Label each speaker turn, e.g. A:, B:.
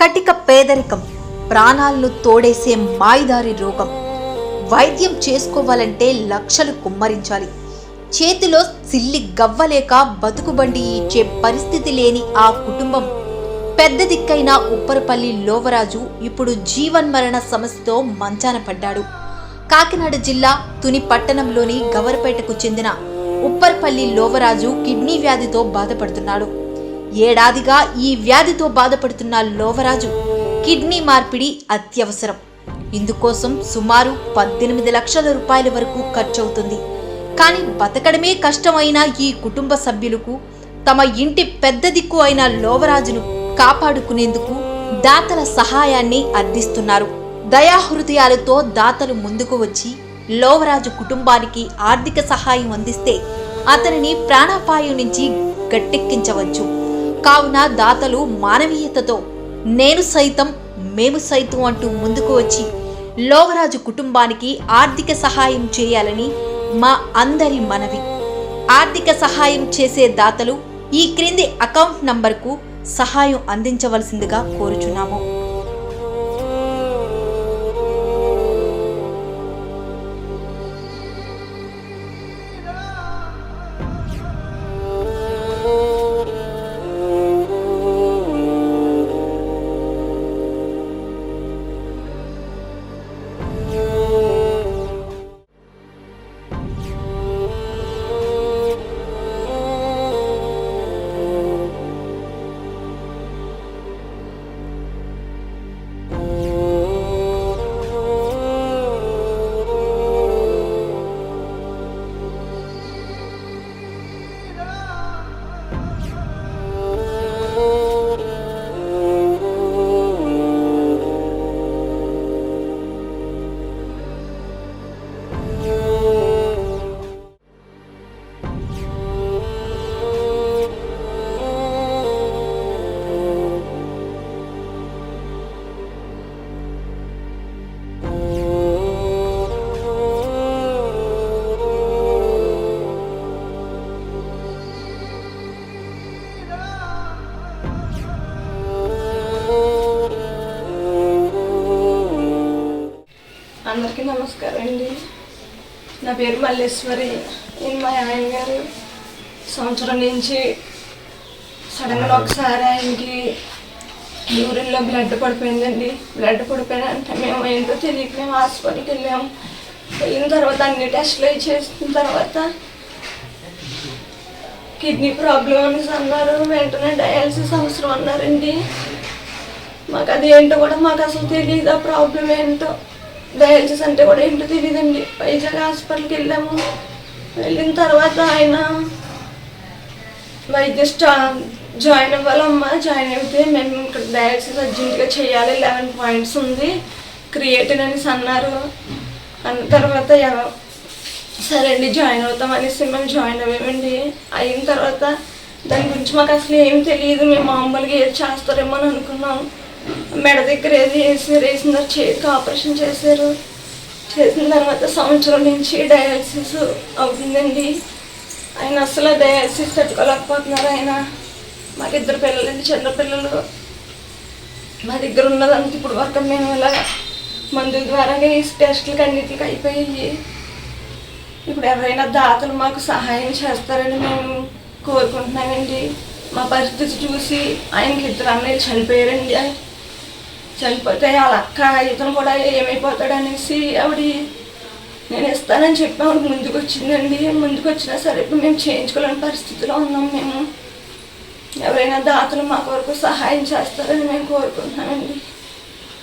A: కటిక పేదరికం ప్రాణాలను తోడేసే మాయిదారి రోగం. వైద్యం చేసుకోవాలంటే లక్షలు కుమ్మరించాలి. చేతిలో సిల్లి గవ్వలేక బతుకుబండి ఇచ్చే పరిస్థితి లేని ఆ కుటుంబం. పెద్ద దిక్కైన ఉప్పరపల్లి లోవరాజు ఇప్పుడు జీవన్మరణ సమస్యతో మంచాన పడ్డాడు. కాకినాడ జిల్లా తుని పట్టణంలోని గవరపేటకు చెందిన ఉప్పర్పల్లి లోవరాజు కిడ్నీ వ్యాధితో బాధపడుతున్నాడు. ఏడాదిగా ఈ వ్యాధితో బాధపడుతున్న లోవరాజు కిడ్నీ మార్పిడి అత్యవసరం. ఇందుకోసం సుమారు పద్దెనిమిది లక్షల రూపాయల వరకు ఖర్చవుతుంది. కానీ బతకడమే కష్టమైన ఈ కుటుంబ సభ్యులకు తమ ఇంటి పెద్ద దిక్కు అయిన లోవరాజును కాపాడుకునేందుకు దాతల సహాయాన్ని అందిస్తున్నారు. దయాహృదయాలతో దాతలు ముందుకు వచ్చి లోవరాజు కుటుంబానికి ఆర్థిక సహాయం అందిస్తే అతనిని ప్రాణాపాయం నుంచి గట్టెక్కించవచ్చు. కావున దాతలు మానవీయతతో నేను సైతం మేము సైతం అంటూ ముందుకు వచ్చి లోవరాజు కుటుంబానికి ఆర్థిక సహాయం చేయాలని మా అందరి మనవి. ఆర్థిక సహాయం చేసే దాతలు ఈ క్రింది అకౌంట్ నంబర్కు సహాయం అందించవలసిందిగా కోరుచున్నాము.
B: అందరికీ నమస్కారం అండి. నా పేరు మల్లేశ్వరి. నేను మా ఆయన గారు. సంవత్సరం నుంచి సడన్గా ఒకసారి ఆయనకి యూరిన్లో బ్లడ్ పడిపోయిందండి. బ్లడ్ పడిపోయినంటే మేము ఏంటో తెలియక మేము హాస్పిటల్కి వెళ్ళాము వెళ్ళిన తర్వాత అన్ని టెస్టులు చేసిన తర్వాత కిడ్నీ ప్రాబ్లం అని అన్నారు. వెంటనే డయాలసిస్ అవసరం అన్నారండి. మాకు అది ఏంటో కూడా మాకు అసలు తెలియదు ఆ ప్రాబ్లం ఏంటో. డయాలసిస్ అంటే కూడా ఏంటో తెలియదండి వైజాగ్ హాస్పిటల్కి వెళ్ళాము. వెళ్ళిన తర్వాత ఆయన వైద్య స్టా జాయిన్ అవ్వాలమ్మా జాయిన్ అయితే మేము ఇక్కడ డయాలసిస్ అర్జెంట్గా చేయాలి. లెవెన్ పాయింట్స్ ఉంది. క్రియేటిన్ అనేసి అన్నారు. అన్న తర్వాత సరే అండి జాయిన్ అవుతాం అనేసి మేము జాయిన్ అవ్వామండి. అయిన తర్వాత దాని గురించి మాకు అసలు ఏం తెలియదు మేము మామూలుగా ఏది చేస్తారేమో అని అనుకున్నాం. మెడ దగ్గర ఏది వేసారు వేసినారు చేతికి ఆపరేషన్ చేశారు. చేసిన తర్వాత సంవత్సరం నుంచి డయాలసిస్ అవుతుందండి. ఆయన అసలు డయాలసిస్ తట్టుకోలేకపోతున్నారు ఆయన. మాకు ఇద్దరు పిల్లలండి చిన్న పిల్లలు. మా దగ్గర ఉన్నదంతా ఇప్పుడు వరకు మేము ఇలా మందుల ద్వారా ఈ టెస్టులకి అన్నిటికి అయిపోయాయి. ఇప్పుడు ఎవరైనా దాతలు మాకు సహాయం చేస్తారని మేము కోరుకుంటున్నామండి. మా పరిస్థితి చూసి ఆయనకి ఇద్దరు అన్నయ్యలు చనిపోయారండి. చనిపోతే వాళ్ళ అక్క ఇతను కూడా ఏమైపోతాడు అనేసి ఆవిడ నేను ఇస్తానని చెప్పి ఆవిడ ముందుకు వచ్చిందండి ముందుకు వచ్చినా సరే ఇప్పుడు మేము చేయించుకోలేని పరిస్థితిలో ఉన్నాం మేము. ఎవరైనా దాతలు మా కొరకు సహాయం చేస్తారని మేము కోరుకుంటున్నామండి.